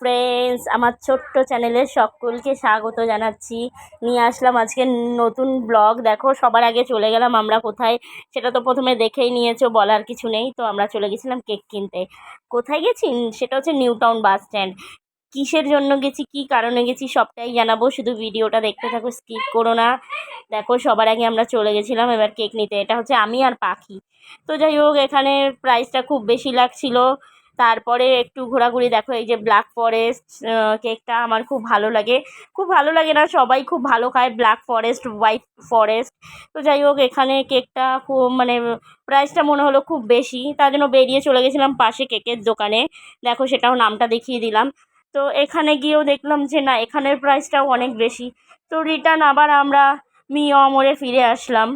Friends আমার ছোট্ট চ্যানেলে সকলকে স্বাগত জানাচ্ছি। নিয়ে আসলাম আজকে নতুন ব্লগ দেখো, সবার আগে চলে গেলাম আমরা কোথায়? সেটা তো প্রথমে দেখেই নিয়েছো, বলার কিছু নেই। তো আমরা চলে গেছিলাম কেক কিনতে। কোথায় গেছি? সেটা হচ্ছে নিউ টাউন বাস স্ট্যান্ড। কিসের জন্য গেছি? কি কারণে গেছি? সবটাই জানাব। শুধু ভিডিওটা দেখতে থাকো স্কিপ করো না। দেখো, সবার আগে আমরা চলে গেছিলাম এবার কেক নিতে। এটা হচ্ছে আমি আর পাখি। তো যাই হোক, এখানে প্রাইসটা খুব বেশি লাগছিল। তারপরে একটু ঘোরাঘুরি দেখো, এই যে ব্ল্যাক ফরেস্ট কেকটা আমার খুব ভালো লাগে। খুব ভালো লাগে না, সবাই খুব ভালো খায় ব্ল্যাক ফরেস্ট হোয়াইট ফরেস্ট তো যাই হোক, এখানে কেকটা খুব মানে প্রাইসটা মনে হলো খুব বেশি। তার জন্য বেরিয়ে চলে গেছিলাম পাশে কেকের দোকানে। দেখো, সেটাও নামটা দেখিয়ে দিলাম। তো এখানে গিয়েও দেখলাম যে, না, এখানের প্রাইসটাও অনেক বেশি। তো রিটার্ন আবার আমরা মি অমরে ফিরে আসলাম।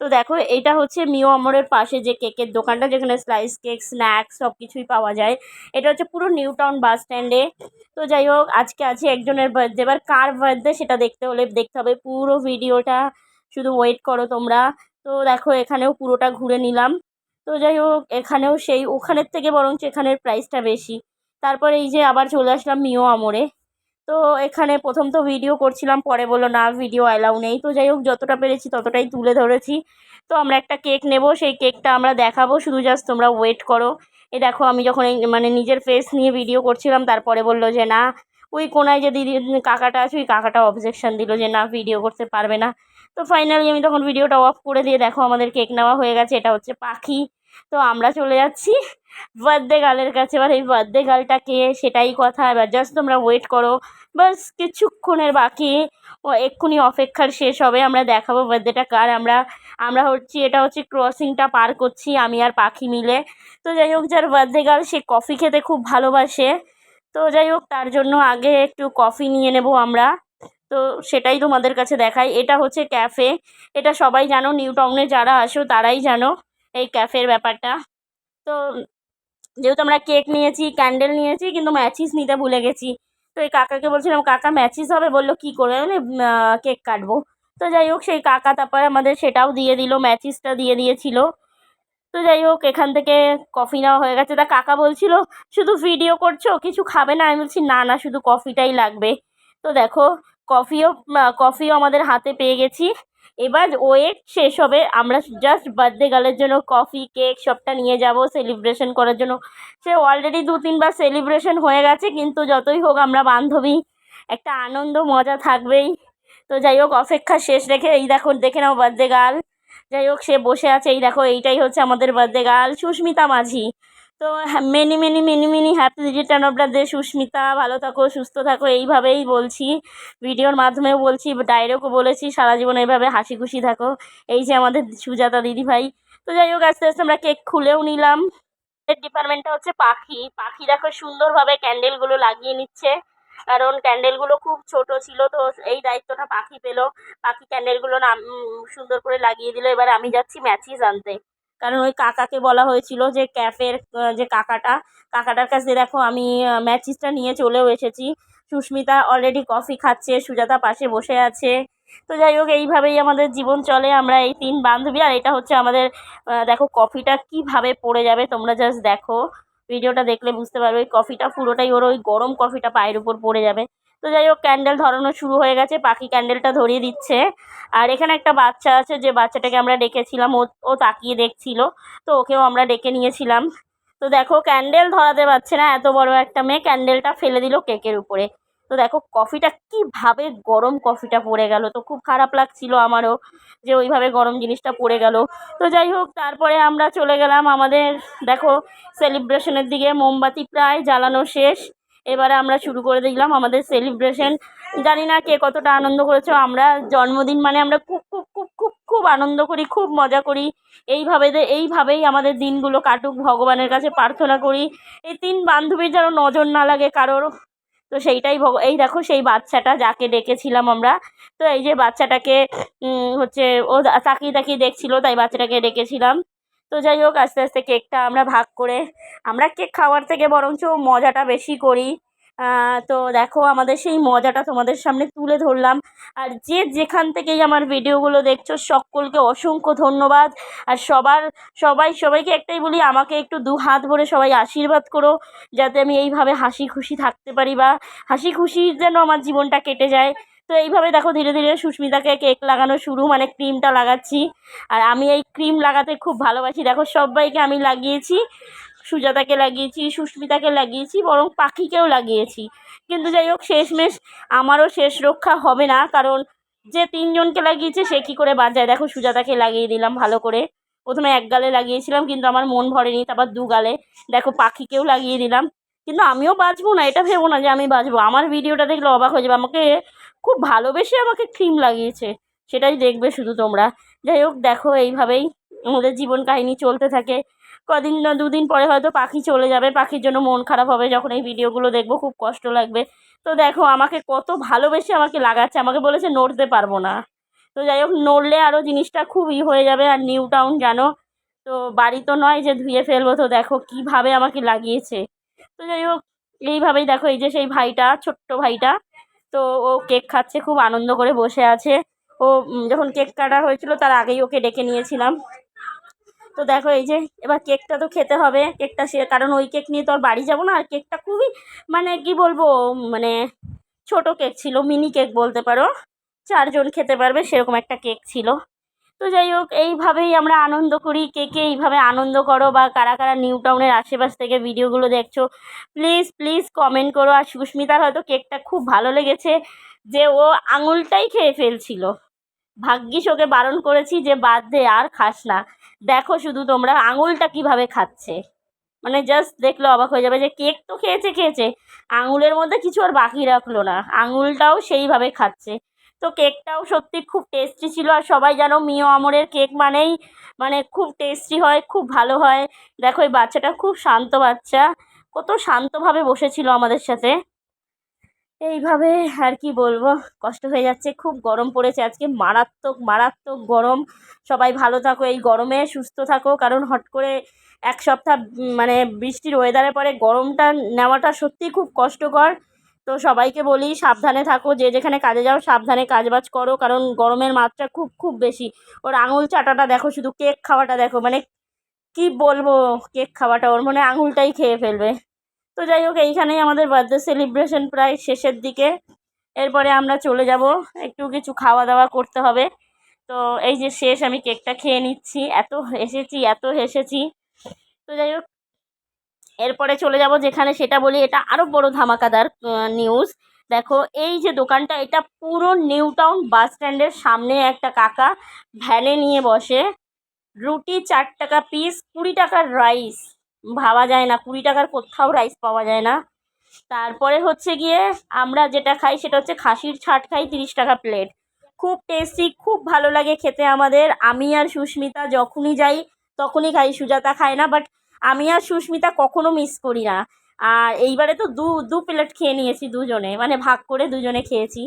তো দেখো এটা হচ্ছে মিও আমরের পাশে যে কেকের দোকানটা, যেখানে স্লাইস কেক স্ন্যাক্স সব কিছুই পাওয়া যায়। এটা হচ্ছে পুরো নিউ টাউন বাস স্ট্যান্ডে। তো যাই হোক, আজকে আছে একজনের বার্থডে এবার কার বার্থডে সেটা দেখতে হলে দেখতে হবে। পুরো ভিডিওটা শুধু ওয়েট করো তোমরা। তো দেখো, এখানেও পুরোটা ঘুরে নিলাম। তো যাই হোক, এখানেও সেই, ওখানের থেকে বরঞ্চ এখানের প্রাইসটা বেশি। তারপরে এই যে আবার চলে আসলাম মিও আমরে তো এখানে প্রথম তো ভিডিও করছিলাম, পরে বলল, না ভিডিও অ্যালাউ নেই। তো যাই হোক, যতটা পেরেছি ততটাই তুলে ধরেছি। তো আমরা একটা কেক নেব, সেই কেকটা আমরা দেখাবো। শুধু জাস্ট তোমরা ওয়েট করো। এ দেখো, আমি যখন মানে নিজের ফেস নিয়ে ভিডিও করছিলাম, তারপরে বলল যে, না, ওই কোনায় যে দিদি, কাকাটা আছে, ওই কাকাটা অবজেকশন দিল যে, না ভিডিও করতে পারবে না। তো ফাইনালি আমি তখন ভিডিওটা অফ করে দিয়ে, দেখো, আমাদের কেক নেওয়া হয়ে গেছে। এটা হচ্ছে পাখি। তো আমরা চলে যাচ্ছি বার্থডে গার্লের কাছে। এবার এই বার্থডে গার্লটা কে? সেটাই কথা। এবার জাস্ট তোমরা ওয়েট করো। বাস, কিছুক্ষণের বাকি। ও, এক্ষুনি অপেক্ষার শেষ হবে। আমরা দেখাবো বার্থডেটা কার। আমরা আমরা হচ্ছি, এটা হচ্ছে ক্রসিংটা পার করছি, আমি আর পাখি মিলে। তো যাই হোক, যার বার্থডে গার্ল সে কফি খেতে খুব ভালোবাসে। তো যাই হোক, তার জন্য আগে একটু কফি নিয়ে নেব আমরা। তো সেটাই তোমাদের কাছে দেখাই। এটা হচ্ছে ক্যাফে এটা সবাই জানো নিউ টাউনে যারা আসো, তারাই জানো। এই ক্যাফের ব্যাপারটা। তো যেহেতু আমরা কেক নিয়েছি ক্যান্ডেল নিয়েছি, কিন্তু ম্যাচিস নিতে ভুলে গেছি। তো এই কাকাকে বলছিলাম, কাকা ম্যাচিস হবে? বলল, কী করে? মানে কেক কাটবো। তো যাই হোক, সেই কাকা তারপরে আমাদের সেটাও দিয়ে দিল ম্যাচিসটা দিয়ে দিয়েছিল। তো যাই হোক, এখান থেকে কফি নেওয়া হয়ে গেছে। তা কাকা বলছিল, শুধু ভিডিও করছ? কিছু খাবে না? আমি বলছি, না না, শুধু কফিটাই লাগবে। তো দেখো কফিও কফিও আমাদের হাতে পেয়ে গেছি। এবার ওয়েট শেষ হবে। আমরা জাস্ট বার্থডে গার্লের জন্য কফি কেক সবটা নিয়ে যাব সেলিব্রেশন করার জন্য। সে অলরেডি দু তিনবার সেলিব্রেশন হয়ে গেছে, কিন্তু যতই হোক আমরা বান্ধবী, একটা আনন্দ, মজা থাকবেই। তো যাই হোক, অপেক্ষা শেষ রেখে এই দেখো, দেখে নাও বার্থডে গার্ল যাই হোক, সে বসে আছে, এই দেখো, এইটাই হচ্ছে আমাদের বার্থডে গার্ল সুস্মিতা মাঝি। তো many many many many happy return of day Susmita. ভালো থাকো, সুস্থ থাকো, এইভাবেই বলছি। ভিডিওর মাধ্যমেও বলছি ডাইরেক্টও বলেছি, সারা জীবন এইভাবে হাসি খুশি থাকো। এই যে আমাদের সুজাতা দিদিভাই তো যাই হোক, আস্তে আস্তে আমরা কেক খুলেও নিলাম। এর ডিপার্টমেন্টটা হচ্ছে পাখি। পাখি দেখো, সুন্দরভাবে ক্যান্ডেলগুলো লাগিয়ে নিচ্ছে। কারণ ক্যান্ডেলগুলো খুব ছোট ছিল, তো এই দায়িত্বটা পাখি পেল। পাখি ক্যান্ডেলগুলো নাম সুন্দর করে লাগিয়ে দিল। এবার আমি যাচ্ছি ম্যাচিস আনতে। কারণ ওই কাকাকে বলা হয়েছিল যে ক্যাফের যে কাকাটা, কাকাটার কাছে দেখো আমি ম্যাচিসটা নিয়ে চলেও এসেছি। সুস্মিতা অলরেডি কফি খাচ্ছে, সুজাতা পাশে বসে আছে। তো যাই হোক, এইভাবেই আমাদের জীবন চলে। আমরা এই তিন বান্ধবী, আর এটা হচ্ছে আমাদের দেখো কফিটা কীভাবে পড়ে যাবে তোমরা জাস্ট দেখো। ভিডিওটা দেখলে বুঝতে পারবে, ওই কফিটা পুরোটাই ওর ওই গরম কফিটা পায়ের উপর পড়ে যাবে। তো যাই হোক ক্যান্ডেল ধরানো শুরু হয়ে গেছে, পাখি ক্যান্ডেলটা ধরিয়ে দিচ্ছে। আর এখানে একটা বাচ্চা আছে, যে বাচ্চাটাকে আমরা ডেকেছিলাম, ও ও তাকিয়ে দেখছিল, তো ওকেও আমরা ডেকে নিয়েছিলাম। তো দেখো ক্যান্ডেল ধরাতে পারছে না, এত বড় একটা মেয়ে ক্যান্ডেলটা ফেলে দিল কেকের উপরে। তো দেখো, কফিটা কীভাবে গরম কফিটা পড়ে গেল, তো খুব খারাপ লাগছিল আমারও যে ওইভাবে গরম জিনিসটা পড়ে গেল। তো যাই হোক, তারপরে আমরা চলে গেলাম আমাদের, দেখো সেলিব্রেশনের দিকে, মোমবাতি প্রায় জ্বালানো শেষ। এবারে আমরা শুরু করে দিলাম আমাদের সেলিব্রেশন জানি না কে কতটা আনন্দ করেছ, আমরা জন্মদিন মানে আমরা খুব খুব খুব খুব খুব আনন্দ করি, খুব মজা করি। এইভাবে এইভাবেই আমাদের দিনগুলো কাটুক, ভগবানের কাছে প্রার্থনা করি। এই তিন বান্ধবীর যেন নজর না লাগে কারোর। তো সেইটাই ভগ, এই দেখো সেই বাচ্চাটা যাকে ডেকেছিলাম আমরা। তো এই যে বাচ্চাটাকে হচ্ছে ও তাকিয়ে তাকিয়ে দেখছিল, তাই বাচ্চাটাকে ডেকেছিলাম। তো যাই হোক, আস্তে আস্তে কেকটা আমরা ভাগ করে, আমরা কেক খাওয়ার থেকে বরঞ্চ মজাটা বেশি করি। তো দেখো আমাদের সেই মজাটা তোমাদের সামনে তুলে ধরলাম। আর যে যেখান থেকেই আমার ভিডিওগুলো দেখছ, সকলকে অসংখ্য ধন্যবাদ। আর সবার, সবাই, সবাইকে একটাই বলি, আমাকে একটু দু হাত ভরে সবাই আশীর্বাদ করো, যাতে আমি এইভাবে হাসি খুশি থাকতে পারি বা হাসি খুশি যেন আমার জীবনটা কেটে যায়। তো এইভাবে দেখো ধীরে ধীরে সুস্মিতাকে কেক লাগানো শুরু মানে ক্রিমটা লাগাচ্ছি। আর আমি এই ক্রিম লাগাতে খুব ভালোবাসি। দেখো সবাইকে আমি লাগিয়েছি। সুজাতাকে লাগিয়েছি, সুস্মিতাকে লাগিয়েছি, বরং পাখিকেও লাগিয়েছি। কিন্তু যাই হোক, শেষমেশ আমারও শেষ রক্ষা হবে না, কারণ যে তিনজনকে লাগিয়েছে, সে কী করে বাদ যায় দেখো, সুজাতাকে লাগিয়ে দিলাম ভালো করে। প্রথমে এক গালে লাগিয়েছিলাম, কিন্তু আমার মন ভরেনি, তারপর দু গালে। দেখো, পাখিকেও লাগিয়ে দিলাম। কিন্তু আমিও বাঁচবো না, এটা ভেবো না যে আমি বাঁচবো। আমার ভিডিওটা দেখলে অবাক হয়ে যাবে, আমাকে খুব ভালোবেসে আমাকে ক্রিম লাগিয়েছে। সেটাই দেখবে শুধু তোমরা। যাই হোক, দেখো, এইভাবেই আমাদের জীবন কাহিনী চলতে থাকে। কদিন না, দুদিন পরে হয়তো পাখি চলে যাবে। পাখির জন্য মন খারাপ হবে যখন এই ভিডিওগুলো দেখব, খুব কষ্ট লাগবে। তো দেখো, আমাকে কত ভালোবেসে আমাকে লাগাচ্ছে। আমাকে বলেছে নড়তে পারব না। তো যাই হোক, নড়লে আরও জিনিসটা খুব ই হয়ে যাবে। আর নিউ টাউন জানো, তো বাড়ি তো নয় যে ধুয়ে ফেলব। তো দেখো, কীভাবে আমাকে লাগিয়েছে। তো যাই হোক, এইভাবেই দেখো, এই যে সেই ভাইটা, ছোট্ট ভাইটা, তো ও কেক খাচ্ছে, খুব আনন্দ করে বসে আছে। ও যখন কেক কাটা হয়েছিল, তার আগেই ওকে ডেকে নিয়েছিলাম। তো দেখো এই যে, এবার কেকটা তো খেতে হবে। কেকটা সে, কারণ ওই কেক নিয়ে তো আর বাড়ি যাব না। আর কেকটা খুবই মানে কি বলব মানে ছোট কেক ছিল, মিনি কেক বলতে পারো। চারজন খেতে পারবে, সেরকম একটা কেক ছিল। তো যাই হোক, এইভাবেই আমরা আনন্দ করি। কে কে এইভাবে আনন্দ করো বা কারা কারা নিউ টাউনের আশেপাশ থেকে ভিডিওগুলো দেখছ, প্লিজ প্লিজ কমেন্ট করো। আর সুস্মিতার হয়তো কেকটা খুব ভালো লেগেছে, যে ও আঙুলটাই খেয়ে ফেলছিল। ভাগ্যিস ওকে বারণ করেছি যে বাদ দে, আর খাস না। দেখো শুধু তোমরা আঙুলটা কীভাবে খাচ্ছে। মানে জাস্ট দেখলে অবাক হয়ে যাবে যে কেক তো খেয়েছে খেয়েছে। আঙুলের মধ্যে কিছু আর বাকি রাখল না। আঙুলটাও সেইভাবে খাচ্ছে। তো কেকটাও সত্যি খুব টেস্টি ছিল আর সবাই জানো মিও আমরের কেক মানেই মানে খুব টেস্টি হয়, খুব ভালো হয়। দেখো এই বাচ্চাটা খুব শান্ত বাচ্চা। কত শান্তভাবে বসেছিল আমাদের সাথে। এইভাবে আর কি বলব? কষ্ট হয়ে যাচ্ছে, খুব গরম পড়েছে আজকে, মারাত্মক মারাত্মক গরম। সবাই ভালো থাকো, এই গরমে সুস্থ থাকো, কারণ হট করে এক সপ্তাহ মানে বৃষ্টির ওয়েদারে পরে গরমটা নেওয়াটা সত্যিই খুব কষ্টকর। তো সবাইকে বলি, সাবধানে থাকো, যে যেখানে কাজে যাও, সাবধানে কাজবাজ করো, কারণ গরমের মাত্রা খুব খুব বেশি। ওর আঙুল চাটাটা দেখো, শুধু কেক খাওয়াটা দেখো মানে কি বলব, কেক খাওয়াটা, ওর মনে আঙুলটাই খেয়ে ফেলবে। তো যাই হোক, এইখানেই আমাদের বার্থডে সেলিব্রেশন প্রায় শেষের দিকে। এরপরে আমরা চলে যাব, একটু কিছু খাওয়া দাওয়া করতে হবে। তো এই যে শেষ, আমি কেকটা খেয়ে নিচ্ছি। এত হেসেছি এত হেসেছি। তো যাই হোক, এরপরে চলে যাব যেখানে সেটা বলি, এটা আরও বড় ধামাকাদার নিউজ দেখো, এই যে দোকানটা, এটা পুরো নিউ টাউন বাস স্ট্যান্ডের সামনে একটা কাকা ভ্যানে নিয়ে বসে রুটি চার টাকা পিস কুড়ি টাকার রাইস ভাবা যায় না, কুড়ি টাকার কোথাও রাইস পাওয়া যায় না। তারপরে হচ্ছে গিয়ে আমরা যেটা খাই সেটা হচ্ছে খাসির ছাট খাই তিরিশ টাকা প্লেট খুব টেস্টি খুব ভালো লাগে খেতে আমাদের। আমি আর সুস্মিতা যখনই যাই, তখনই খাই, সুজাতা খায় না বাট আমি আর সুস্মিতা কখনো মিস করি না। আর এইবারে তো দু দু প্লেট খেয়ে নিয়েছি দুজনে মানে ভাগ করে দুজনে খেয়েছি।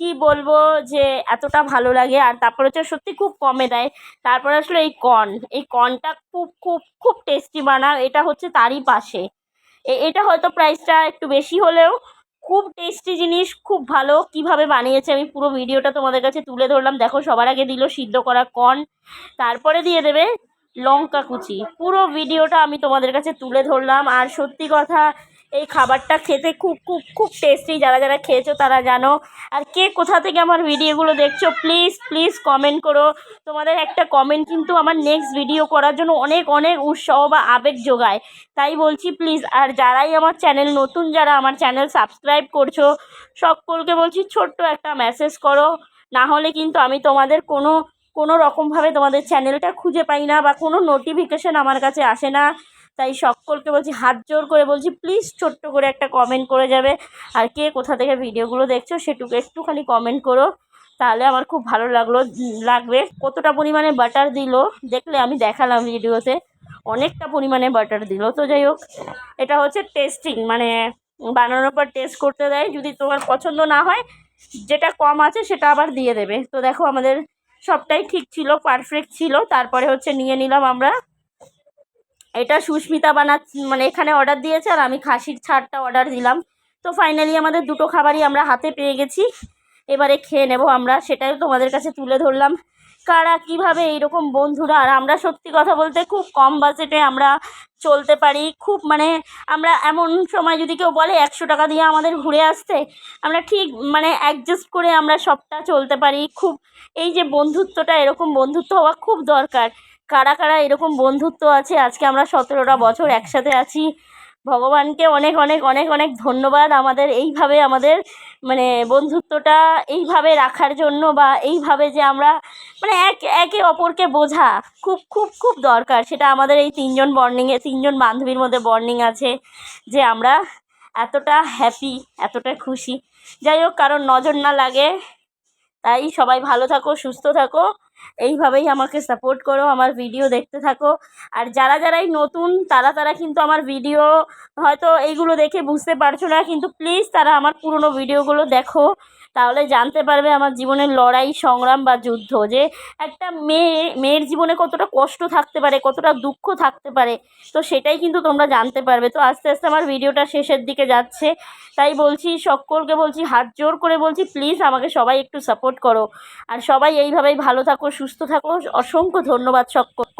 কি বলব যে এতটা ভালো লাগে? আর তারপর হচ্ছে সত্যি খুব কমে দেয়। তারপরে আসলে এই কর্ন এই কর্নটা খুব খুব খুব টেস্টি বানা এটা হচ্ছে তারই পাশে। এটা হয়তো প্রাইসটা একটু বেশি হলেও খুব টেস্টি জিনিস, খুব ভালো। কীভাবে বানিয়েছে আমি পুরো ভিডিওটা তোমাদের কাছে তুলে ধরলাম। দেখো, সবার আগে দিল সিদ্ধ করা কর্ন তারপরে দিয়ে দেবে লঙ্কা কুচি। পুরো ভিডিওটা আমি তোমাদের কাছে তুলে ধরলাম। আর সত্যি কথা এই খাবারটা খেতে খুব খুব খুব টেস্টি যারা যারা খেয়েছো তারা জানো। আর কে কোথা থেকে আমার ভিডিওগুলো দেখছ প্লিজ প্লিজ কমেন্ট করো। তোমাদের একটা কমেন্ট কিন্তু আমার নেক্সট ভিডিও করার জন্য অনেক অনেক উৎসাহ বা আবেগ যোগায়। তাই বলছি প্লিজ আর যারাই আমার চ্যানেল নতুন, যারা আমার চ্যানেল সাবস্ক্রাইব করছ, সকলকে বলছি ছোট্ট একটা মেসেজ করো। না হলে কিন্তু আমি তোমাদের কোনো কোনো রকমভাবে তোমাদের চ্যানেলটা খুঁজে পাই না বা কোনো নোটিফিকেশান আমার কাছে আসে না। তাই সকলকে বলছি হাত জোর করে বলছি প্লিজ ছোট্ট করে একটা কমেন্ট করে যাবে। আর কে কোথা থেকে ভিডিওগুলো দেখছ সেটুকু একটুখানি কমেন্ট করো। তাহলে আমার খুব ভালো লাগল, লাগবে। কতটা পরিমাণে বাটার দিল, দেখলে আমি দেখালাম ভিডিওতে অনেকটা পরিমাণে বাটার দিল। তো যাই হোক, এটা হচ্ছে টেস্টিং মানে বানানোর পর টেস্ট করতে দেয়। যদি তোমার পছন্দ না হয়, যেটা কম আছে সেটা আবার দিয়ে দেবে। তো দেখো আমাদের সবটাই ঠিক ছিল পারফেক্ট ছিল। তারপরে হচ্ছে নিয়ে নিলাম আমরা এটা সুস্মিতা বানা মানে এখানে অর্ডার দিয়েছে আর আমি খাসির ছাড়টা অর্ডার দিলাম। তো ফাইনালি আমাদের দুটো খাবারই আমরা হাতে পেয়ে গেছি। এবারে খেয়ে নেব আমরা, সেটাই তোমাদের কাছে তুলে ধরলাম। কারা কীভাবে এইরকম বন্ধুরা, আর আমরা সত্যি কথা বলতে খুব কম বাজেটে আমরা চলতে পারি। খুব মানে আমরা এমন সময় যদি কেউ বলে একশো টাকা দিয়ে আমাদের ঘুরে আসতে, আমরা ঠিক মানে অ্যাডজাস্ট করে আমরা সবটা চলতে পারি। খুব এই যে বন্ধুত্বটা, এরকম বন্ধুত্ব হওয়া খুব দরকার। কারা কারা এরকম বন্ধুত্ব আছে? আজকে আমরা সতেরোটা বছর একসাথে আছি। ভগবানকে অনেক অনেক অনেক অনেক ধন্যবাদ আমাদের এইভাবে আমাদের মানে বন্ধুত্বটা এইভাবে রাখার জন্য বা এইভাবে যে আমরা মানে এক, একে অপরকে বোঝা খুব খুব খুব দরকার। সেটা আমাদের এই তিনজন বর্নিংয়ে তিনজন বান্ধবীর মধ্যে বর্নিং আছে যে আমরা এতটা হ্যাপি এতটা খুশি। যাই হোক, কারোর নজর না লাগে। তাই সবাই ভালো থাকো, সুস্থ থাকো। এইভাবেই আমাকে সাপোর্ট করো, আমার ভিডিও দেখতে থাকো। আর যারা যারাই নতুন, তারা তারা কিন্তু আমার ভিডিও হয়তো এইগুলো দেখে বুঝতে পারছ না, কিন্তু প্লিজ তারা আমার পুরনো ভিডিওগুলো দেখো। তাহলে জানতে পারবে আমার জীবনের লড়াই, সংগ্রাম বা যুদ্ধ যে একটা মেয়ে, মেয়ের জীবনে কতটা কষ্ট থাকতে পারে, কতটা দুঃখ থাকতে পারে। তো সেটাই কিন্তু তোমরা জানতে পারবে। তো আস্তে আস্তে আমার ভিডিওটা শেষের দিকে যাচ্ছে। তাই বলছি, সকলকে বলছি, হাত জোর করে বলছি প্লিজ আমাকে সবাই একটু সাপোর্ট করো। আর সবাই এইভাবেই ভালো থাকো, সুস্থ থাকো। অসংখ্য ধন্যবাদ সকল